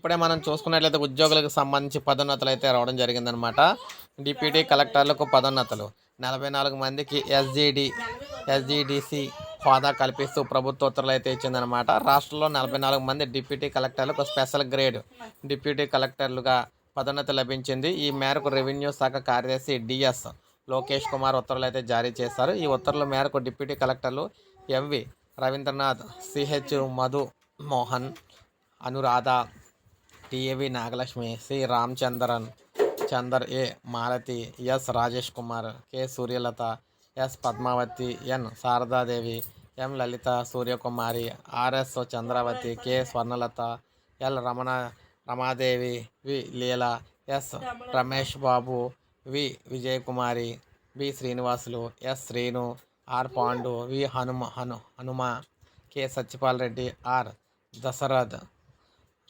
ఇప్పుడే మనం చూసుకున్నట్లయితే ఉద్యోగులకు సంబంధించి పదోన్నతులు అయితే రావడం జరిగిందనమాట డిప్యూటీ కలెక్టర్లకు పదోన్నతులు. నలభై నాలుగు మందికి ఎస్జిడి ఎస్జిడిసి హోదా కల్పిస్తూ ప్రభుత్వ ఉత్తర్వులు అయితే ఇచ్చిందనమాట రాష్ట్రంలో నలభై నాలుగు మంది డిప్యూటీ కలెక్టర్లకు స్పెషల్ గ్రేడ్ డిప్యూటీ కలెక్టర్లుగా పదోన్నతి లభించింది. ఈ మేరకు రెవెన్యూ శాఖ కార్యదర్శి డిఎస్ లోకేష్ కుమార్ ఉత్తర్వులు అయితే జారీ చేశారు. ఈ ఉత్తర్వుల మేరకు డిప్యూటీ కలెక్టర్లు MV Ravindranath CH Madhu Mohan Anuradha TAV Nagalakshmi C. Ramachandran Chander A. Malathi S. Rajesh Kumar K. Suryalatha S. Padmavathi N. Sarada Devi M. Lalitha Suryakumari RS Chandravathi K. Swarnalatha L. Ramana Rama Devi V. Leela S. Ramesh Babu V. Vijayakumari B. Srinivasulu S. Srinu R. Pandu V. Hanuma Hanu Hanuma K. Satyapal Reddy R. Dasharath.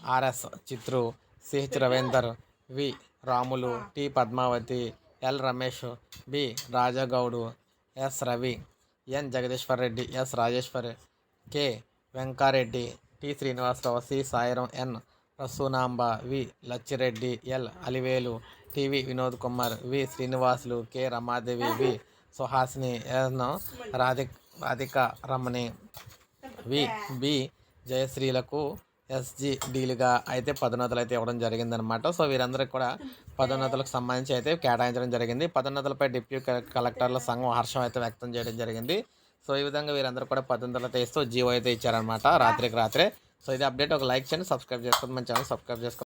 RS Chitru CH Ravinder V Ramulu T Padmavathi L Ramesh B Rajagoud S Ravi N Jagadishwar Reddy S Rajeshwar K Venkareddy T Srinivasa Rao C Sairam N Rasunamba V Lachireddy L Alivelu TV Vinod Kumar V Srinivasulu K Rama Devi V Suhasini N Radhik Radhika Ramani V B జయశ్రీలకు SG డీలుగా అయితే పదోన్నతులు అయితే ఇవ్వడం జరిగిందనమాట so వీరందరికీ కూడా పదోన్నతులకు సంబంధించి అయితే కేటాయించడం జరిగింది. పదోన్నతులపై డిప్యూటీ కలెక్టర్ల సంఘం హర్షం అయితే వ్యక్తం చేయడం జరిగింది. సో ఈ విధంగా వీరందరూ కూడా పదోన్నతులు అయితే ఇస్తూ జీవో అయితే ఇచ్చారనమాట రాత్రికి రాత్రే. సో ఇది అప్డేట్. ఒక లైక్ చేయండి సబ్స్క్రైబ్ చేసుకోండి. మన ఛానల్ సబ్స్క్రైబ్ చేసుకోండి